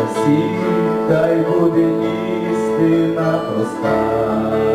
красі, та й буде істина проста.